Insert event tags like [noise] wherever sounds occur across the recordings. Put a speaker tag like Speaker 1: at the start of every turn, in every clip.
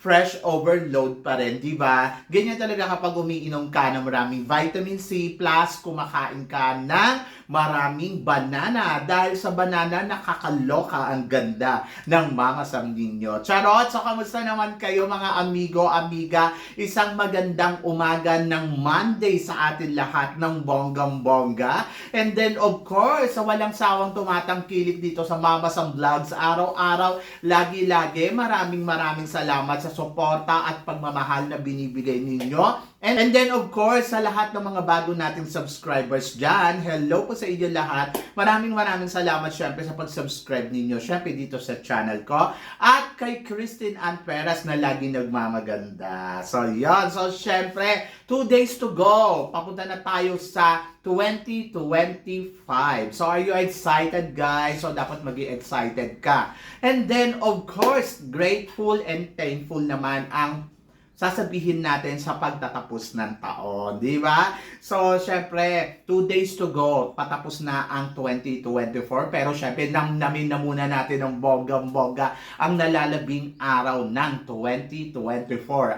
Speaker 1: fresh overload pa rin, di ba? Ganyan talaga kapag umiinom ka ng maraming vitamin C plus kumakain ka ng maraming banana. Dahil sa banana, nakakaloka ang ganda ng mga samninyo. Charot! So, kamusta naman kayo mga amigo, amiga? Isang magandang umaga ng Monday sa atin lahat ng bonggang-bongga. And then, of course, sa walang sawang tumatangkilik dito sa Mama Sam Vlogs, araw-araw, lagi-lagi, maraming maraming salamat sa suporta at pagmamahal na binibigay ninyo. And, and then of course, sa lahat ng mga bago nating subscribers dyan, hello po sa inyo lahat. Maraming maraming salamat syempre sa pag-subscribe ninyo, syempre dito sa channel ko. At kay Christine Ann Perez na lagi nagmamaganda. So yon so syempre, two days to go. Papunta na tayo sa 2025. So are you excited guys? So dapat maging excited ka. And then of course, grateful and thankful naman ang sasabihin natin sa pagtatapos ng taon, di ba? So, syempre, two days to go, patapos na ang 2024, pero syempre, namnamin na muna natin ng bonggang-bongga ang nalalabing araw ng 2024.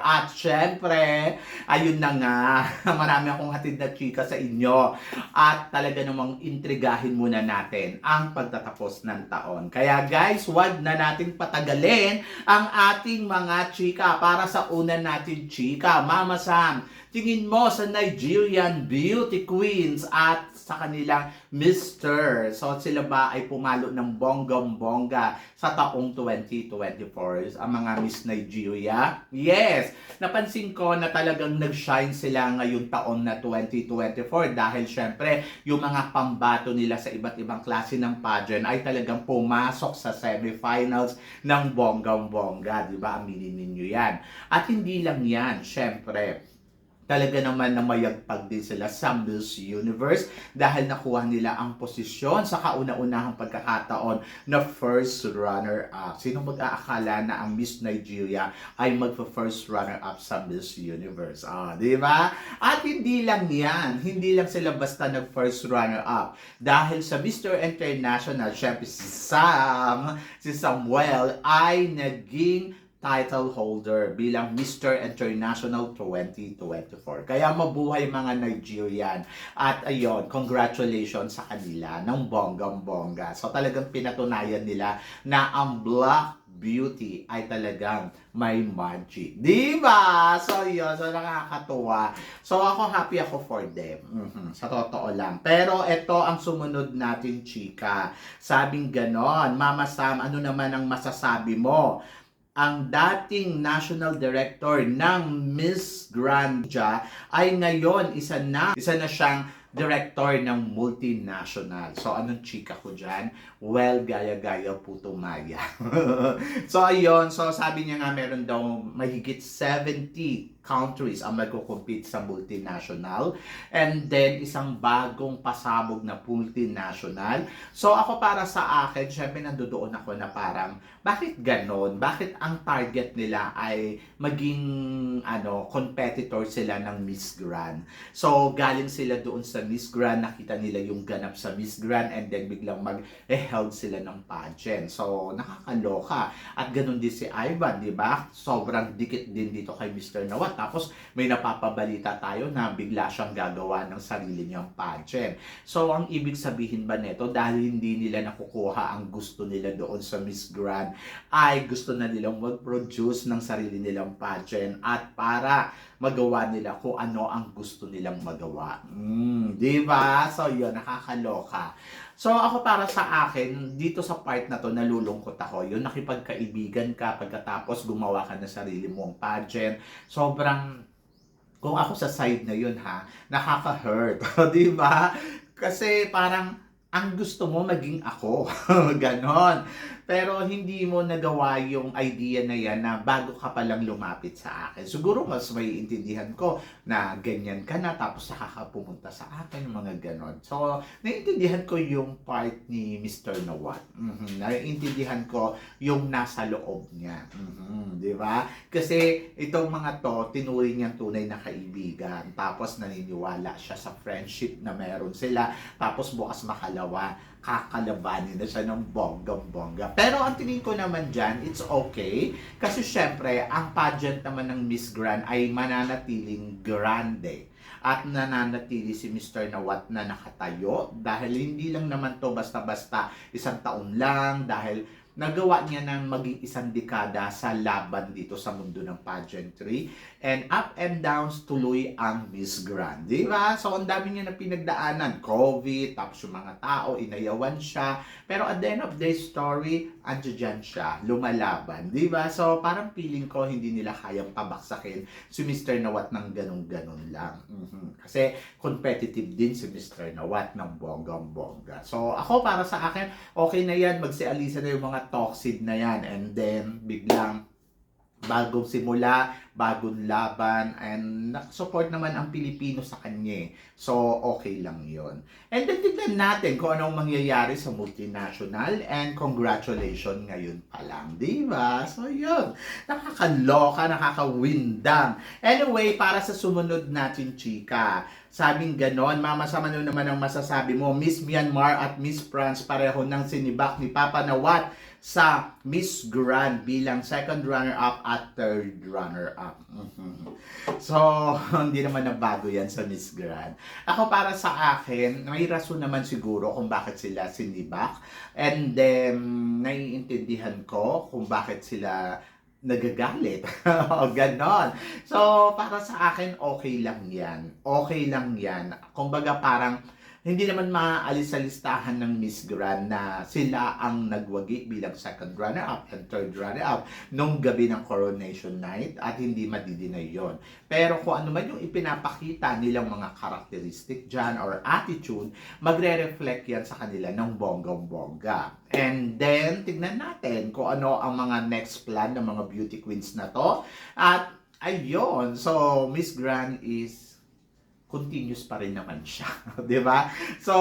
Speaker 1: At syempre, ayun na nga, [laughs] marami akong hatid na chika sa inyo. At talaga namang intrigahin muna natin ang pagtatapos ng taon. Kaya guys, wag na nating patagalin ang ating mga chika para sa una natin chika. Mama Sam, tingin mo sa Nigerian beauty queens at sa kanilang Mr. So sila ba ay pumalo ng bonggong-bongga sa taong 2024? Ang mga Miss Nigeria? Yes! Napansin ko na talagang nag-shine sila ngayong taon na 2024 dahil syempre yung mga pambato nila sa iba't ibang klase ng pageant ay talagang pumasok sa semifinals ng bonggang-bongga. Di ba? Aminin ninyo yan. At hindi lang yan, syempre, talaga naman na mayagpag din sila sa Miss Universe dahil nakuha nila ang posisyon sa kauna-unahang pagkakataon na first runner-up. Sino mag-aakala na ang Miss Nigeria ay magpa-first runner-up sa Miss Universe? Ah, di ba? At hindi lang yan, hindi lang sila basta nag-first runner-up. Dahil sa Mr. International, syempre si Sam, si Samuel ay naging title holder bilang Mr. International 2024. Kaya mabuhay mga Nigerian. At ayun, congratulations sa kanila ng bonggang-bongga. So talagang pinatunayan nila na ang Black Beauty ay talagang may magic. Di ba? So yun, so nakakatuwa. So ako happy ako for them. Mhm, Sa totoo lang. Pero ito ang sumunod natin, chika. Sabing ganon, Mama Sam, ano naman ang masasabi mo? Ang dating national director ng Miss Grandja ay ngayon isa na isa na siyang director ng multinational. So, anong chika ko dyan? Well, gaya-gaya puto maya. [laughs] so, ayun. So, sabi niya nga meron daw mahigit 70 countries ang magko-compete sa multinational. And then, isang bagong pasabog na multinational. So, ako para sa akin, syempre nandoon ako na parang, bakit ganon? Bakit ang target nila ay maging ano competitor sila ng Miss Grand? So, galing sila doon sa Miss Grand, nakita nila yung ganap sa Miss Grand and then biglang mag-held sila ng pageant. So, nakakaloka. At ganun din si Ivan, di ba? Sobrang dikit din dito kay Mr. Nawat. Tapos, may napapabalita tayo na bigla siyang gagawa ng sarili niyang pageant. So, ang ibig sabihin ba nito, dahil hindi nila nakukuha ang gusto nila doon sa Miss Grand, ay gusto na nilang mag-produce ng sarili nilang pageant at para magawa nila kung ano ang gusto nilang magawa. Mm, di ba? So, yun, nakakaloka. So, ako para sa akin, dito sa part na to, nalulungkot ako. Yun, nakipagkaibigan ka pagkatapos gumawa ka ng sarili mong pageant. Sobrang, kung ako sa side na yun ha, nakaka-hurt. [laughs] di ba? Kasi parang, ang gusto mo maging ako. [laughs] Ganon. Pero hindi mo nagawa yung idea na yan na bago ka palang lumapit sa akin. Siguro mas may intindihan ko na ganyan ka na tapos nakakapumunta sa akin, mga ganon. So, naiintindihan ko yung part ni Mr. Nawat. Mhm. Naiintindihan ko yung nasa loob niya. Mhm. Di ba? Kasi itong mga to, tinuring niyang tunay na kaibigan. Tapos naniniwala siya sa friendship na meron sila. Tapos bukas makalawa, kakalabanin na siya ng bonggang-bongga. Pero ang tingin ko naman dyan, it's okay. Kasi syempre, ang pageant naman ng Miss Grand ay mananatiling grande. At nananatili si Mr. Nawat na nakatayo dahil hindi lang naman to basta-basta isang taon lang dahil nagawa niya ng maging isang dekada sa laban dito sa mundo ng pageantry. And up and downs tuloy ang Miss Grand. Di ba? So, ang dami niya na pinagdaanan. COVID, tapos yung mga tao, inayawan siya. Pero at the end of the story, andyan siya, lumalaban. Di ba? So, parang feeling ko hindi nila kayang pabaksakin si Mr. Nawat ng ganun-ganun lang. Mhm. Kasi competitive din si Mr. Nawat ng bonggang-bongga. So, ako para sa akin, okay na yan, magsialisa na yung mga toxic na yan. And then, biglang bagong simula, bagong laban, and support naman ang Pilipino sa kanya. eh. So, okay lang yon. And then, tignan natin kung anong mangyayari sa multinational and congratulations ngayon pa lang, di ba? So, yun. Nakakaloka, nakakawindang. Anyway, para sa sumunod natin, chika, sabing ganon, mama sa naman ang masasabi mo, Miss Myanmar at Miss France pareho ng sinibak ni Papa Nawat sa Miss Grand bilang second runner-up at third runner-up. [laughs] So, [laughs] hindi naman nabago yan sa Miss Grand. Ako para sa akin, may rason naman siguro kung bakit sila sinibak. And then, naiintindihan ko kung bakit sila nagagalit. [laughs] o ganon. So, para sa akin, okay lang yan. Okay lang yan. Kumbaga parang, hindi naman maaalis sa listahan ng Miss Grand na sila ang nagwagi bilang second runner-up and third runner-up nung gabi ng coronation night at hindi madidinay yon. Pero kung ano man yung ipinapakita nilang mga karakteristik dyan or attitude, magre-reflect yan sa kanila ng bonggang-bongga. And then, tignan natin kung ano ang mga next plan ng mga beauty queens na to. At ayun, so Miss Grand is continuous pa rin naman siya, [laughs] 'di ba? So,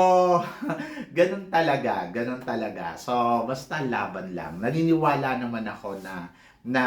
Speaker 1: [laughs] ganun talaga, ganun talaga. So, basta laban lang. Naniniwala naman ako na na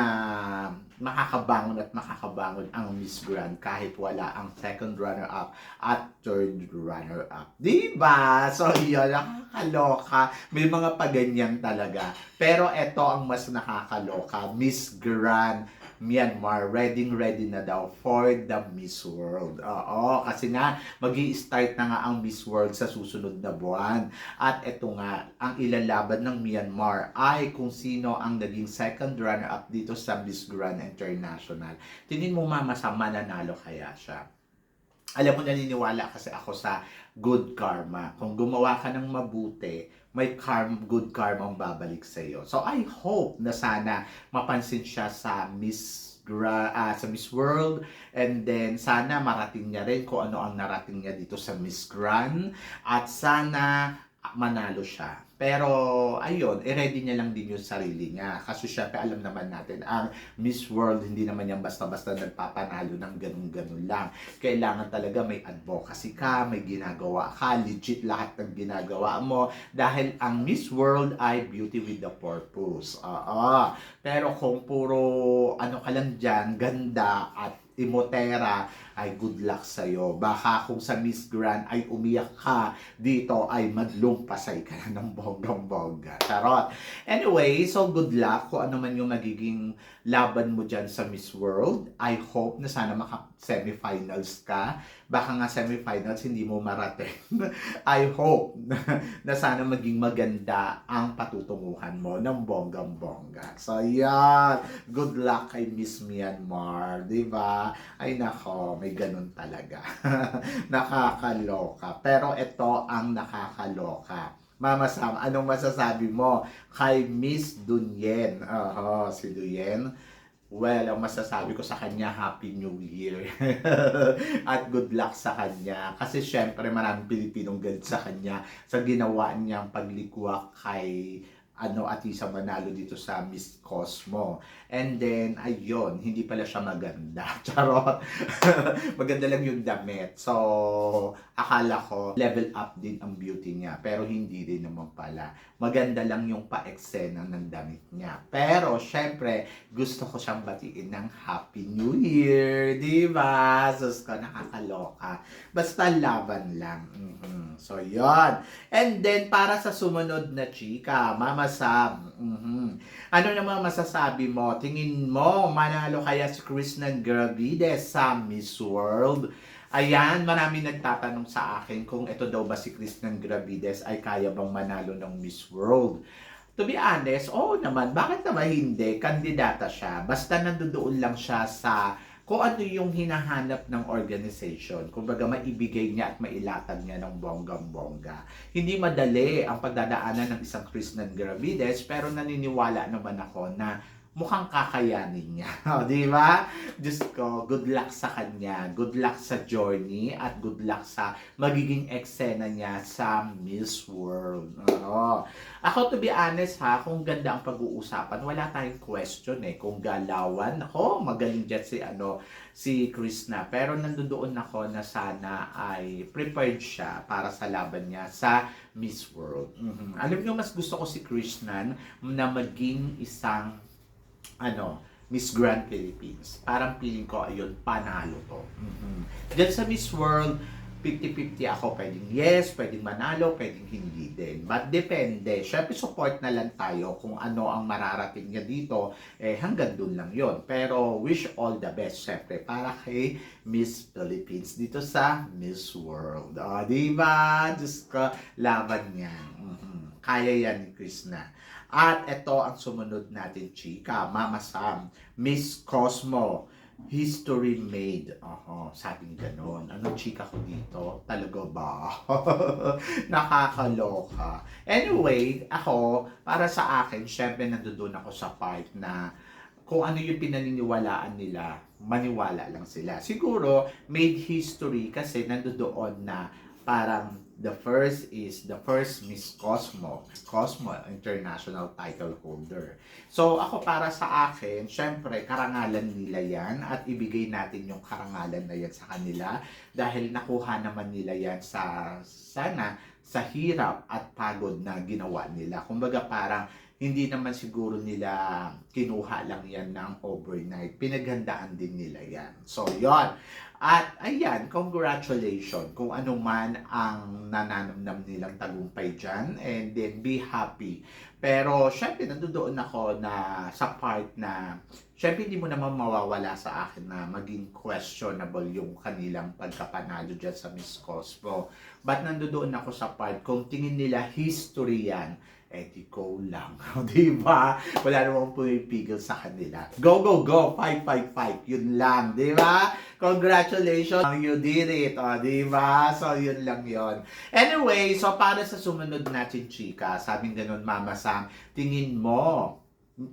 Speaker 1: makakabangon at makakabangon ang Miss Grand kahit wala ang second runner-up at third runner-up. Di ba? So, yun, nakakaloka. May mga paganyan talaga. Pero ito ang mas nakakaloka. Miss Grand Myanmar, ready ready na daw for the Miss World. Oo, kasi nga, mag start na nga ang Miss World sa susunod na buwan. At ito nga, ang ilalaban ng Myanmar ay kung sino ang naging second runner-up dito sa Miss Grand International. Tingin mo mama sa mananalo kaya siya? Alam mo, naniniwala kasi ako sa good karma. Kung gumawa ka ng mabuti, may karma, good karma ang babalik sa iyo. So I hope na sana mapansin siya sa Miss Gra, ah, sa Miss World and then sana marating niya rin kung ano ang narating niya dito sa Miss Grand at sana manalo siya. Pero, ayun, i-ready niya lang din yung sarili niya. Kasi syempre, alam naman natin, ang Miss World, hindi naman yan basta-basta nagpapanalo ng ganun-ganun lang. Kailangan talaga may advocacy ka, may ginagawa ka, legit lahat ng ginagawa mo. Dahil ang Miss World ay beauty with the purpose. Oo. Pero kung puro, ano ka lang dyan, ganda at imotera, ay good luck sa'yo. Baka kung sa Miss Grand ay umiyak ka, dito ay maglumpasay ka na ng bonggang-bongga. Charot. Anyway, so good luck kung ano man yung magiging laban mo dyan sa Miss World. I hope na sana maka-semifinals ka. Baka nga semifinals hindi mo marating. [laughs] I hope na, na sana maging maganda ang patutunguhan mo ng bonggang-bongga. So, yan. Good luck kay Miss Myanmar. Di ba? Ay, nako may ganun talaga. [laughs] nakakaloka. Pero ito ang nakakaloka. Mama Sam, anong masasabi mo kay Miss Dunyen? Oho, si Dunyen. Well, ang masasabi ko sa kanya, Happy New Year. [laughs] At good luck sa kanya. Kasi syempre maraming Pilipinong galit sa kanya sa ginawa niyang paglikwak kay ano at isa manalo dito sa Miss Cosmo. And then, ayun, hindi pala siya maganda. [laughs] Charot. [laughs] maganda lang yung damit. So, akala ko level up din ang beauty niya. Pero hindi din naman pala. Maganda lang yung pa-eksena ng damit niya. Pero, syempre, gusto ko siyang batiin ng Happy New Year. Di ba? Sus ko, nakakaloka. Basta laban lang. Mhm. So, yon And then, para sa sumunod na chika, Mama Sam, mhm. ano naman masasabi mo? Tingin mo, manalo kaya si Krishnan Gravides sa Miss World? Ayan, marami nagtatanong sa akin kung ito daw ba si Krishnan Gravides ay kaya bang manalo ng Miss World. To be honest, oo naman. Bakit naman hindi? Kandidata siya. Basta nandoon lang siya sa kung ano yung hinahanap ng organization. Kumbaga, maibigay niya at mailatag niya ng bonggang-bongga. Hindi madali ang pagdadaanan ng isang Krishnan Gravides, pero naniniwala naman ako na mukhang kakayanin niya. [laughs] O, di ba? Diyos ko, good luck sa kanya. Good luck sa journey at good luck sa magiging eksena niya sa Miss World. Oo. Ako, to be honest ha, kung ganda ang pag-uusapan, wala tayong question eh. Kung galawan, ako, magaling dyan si, ano, si Krishna. Pero nandoon ako na sana ay prepared siya para sa laban niya sa Miss World. Mhm. Alam niyo, mas gusto ko si Krishnan na maging isang ano, Miss Grand Philippines. Parang feeling ko, ayun, panalo to. Mhm. Diyan sa Miss World, 50-50 ako. Pwedeng yes, pwedeng manalo, pwedeng hindi din. But depende. Siyempre, support na lang tayo kung ano ang mararating niya dito. Eh, hanggang dun lang yon Pero, wish all the best, syempre, para kay Miss Philippines dito sa Miss World. O, di ba? Diyos ko, laban niya. Mhm. Kaya yan ni Krishna. At ito ang sumunod natin, chika. Mama Sam, Miss Cosmo, History made. Oho, sabing ganon. Anong chika ko dito? Talaga ba? [laughs] Nakakaloka. Anyway, ako, para sa akin, syempre nandoon ako sa part na kung ano yung pinaniniwalaan nila, maniwala lang sila. Siguro, made history kasi nandoon na parang the first is the first Miss Cosmo, Cosmo International title holder. So ako para sa akin, syempre karangalan nila yan at ibigay natin yung karangalan na yan sa kanila dahil nakuha naman nila yan sa sana sa hirap at pagod na ginawa nila. Kumbaga parang hindi naman siguro nila kinuha lang yan ng overnight. Pinaghandaan din nila yan. So, yon At ayan, congratulations kung ano man ang nananamnam nilang tagumpay dyan. And then, be happy. Pero, syempre, nandoon ako na sa part na, syempre, hindi mo naman mawawala sa akin na maging questionable yung kanilang pagkapanalo dyan sa Miss Cosmo. But nandoon ako sa part, kung tingin nila history yan, di go lang. [laughs] di ba? Wala namang pumipigil sa kanila. Go, go, go! 555! Yun lang, di ba? Congratulations! You did it, o, di ba? So, yun lang yon. Anyway, so para sa sumunod natin, chika, sabing ganun, Mama Sam, tingin mo,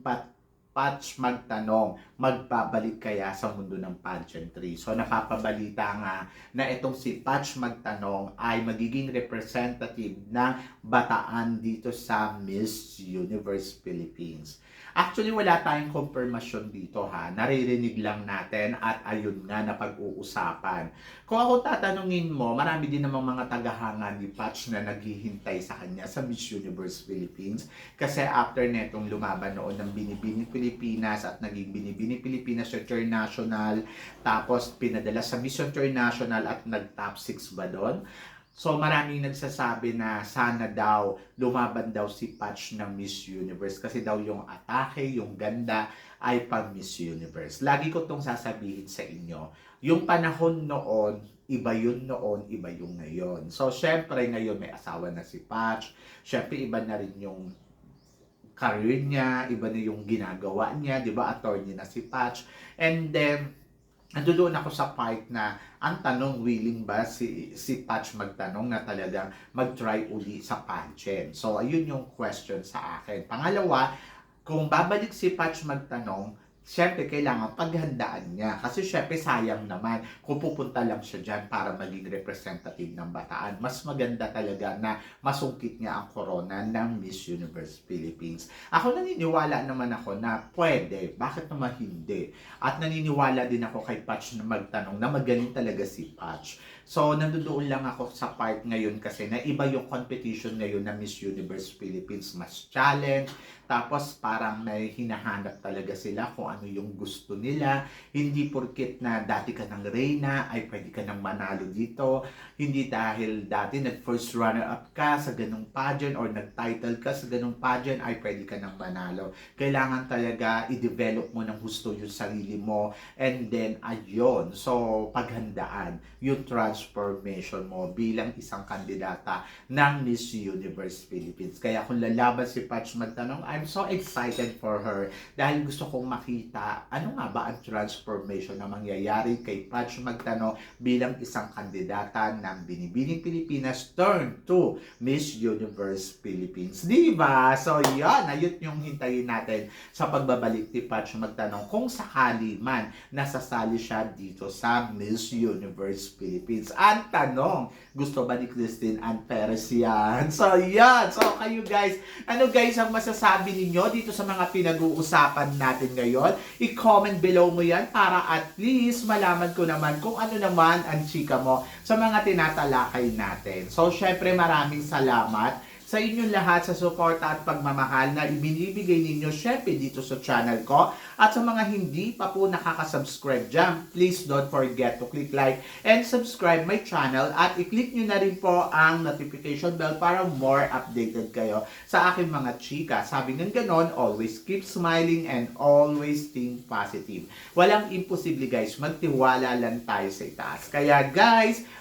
Speaker 1: pat Patch magtanong, magbabalik kaya sa mundo ng pageantry? So napapabalita nga na itong si Patch magtanong ay magiging representative ng bataan dito sa Miss Universe Philippines. Actually, wala tayong confirmation dito ha. Naririnig lang natin at ayun nga na pag-uusapan. Kung ako tatanungin mo, marami din namang mga tagahanga ni Patch na naghihintay sa kanya sa Miss Universe Philippines. Kasi after netong lumaban noon ng Binibini Pilipinas at naging Binibini Pilipinas International, tapos pinadala sa Miss International at nag-top 6 ba doon? So maraming nagsasabi na sana daw lumaban daw si Patch ng Miss Universe kasi daw yung atake, yung ganda ay pang Miss Universe. Lagi ko tong sasabihin sa inyo. Yung panahon noon, iba yun noon, iba yung ngayon. So syempre ngayon may asawa na si Patch. Syempre iba na rin yung career niya, iba na yung ginagawa niya, 'di ba? Attorney na si Patch. And then Nandoon ako sa part na ang tanong willing ba si si Patch magtanong na talagang mag-try uli sa pageant. So ayun yung question sa akin. Pangalawa, kung babalik si Patch magtanong, syempre kailangan paghandaan niya. Kasi syempre sayang naman kung pupunta lang siya dyan para maging representative ng Bataan. Mas maganda talaga na masungkit niya ang corona ng Miss Universe Philippines. Ako naniniwala naman ako na pwede. Bakit naman hindi? At naniniwala din ako kay Patch na magtanong na magaling talaga si Patch. So, nandoon lang ako sa part ngayon kasi na iba yung competition ngayon na Miss Universe Philippines. Mas challenge. Tapos parang may hinahanap talaga sila kung ano yung gusto nila. Hindi porkit na dati ka ng Reyna ay pwede ka nang manalo dito. Hindi dahil dati nag-first runner-up ka sa ganung pageant or nag-title ka sa ganung pageant ay pwede ka nang manalo. Kailangan talaga i-develop mo ng gusto yung sarili mo and then ayun. So, paghandaan yung transformation mo bilang isang kandidata ng Miss Universe Philippines. Kaya kung lalaban si Patch magtanong, I'm so excited for her dahil gusto kong makita ano nga ba ang transformation na mangyayari kay Patch magtanong bilang isang kandidata ng Binibining Pilipinas turn to Miss Universe Philippines. Di ba? So yan, ayun yung hintayin natin sa pagbabalik ni Patch magtanong kung sakali man nasasali siya dito sa Miss Universe Philippines. Ang tanong, gusto ba ni Christine Ann Perez yan? So yan, so kayo guys, ano guys ang masasabi ninyo dito sa mga pinag-uusapan natin ngayon? I-comment below mo yan para at least malaman ko naman kung ano naman ang chika mo sa mga tinatalakay natin. So syempre maraming salamat sa inyong lahat sa suporta at pagmamahal na ibinibigay ninyo syempre dito sa channel ko. At sa mga hindi pa po nakaka-subscribe dyan, please don't forget to click like and subscribe my channel at i-click nyo na rin po ang notification bell para more updated kayo sa aking mga chika. Sabi ng ganon, always keep smiling and always think positive. Walang imposible guys, magtiwala lang tayo sa itaas. Kaya guys,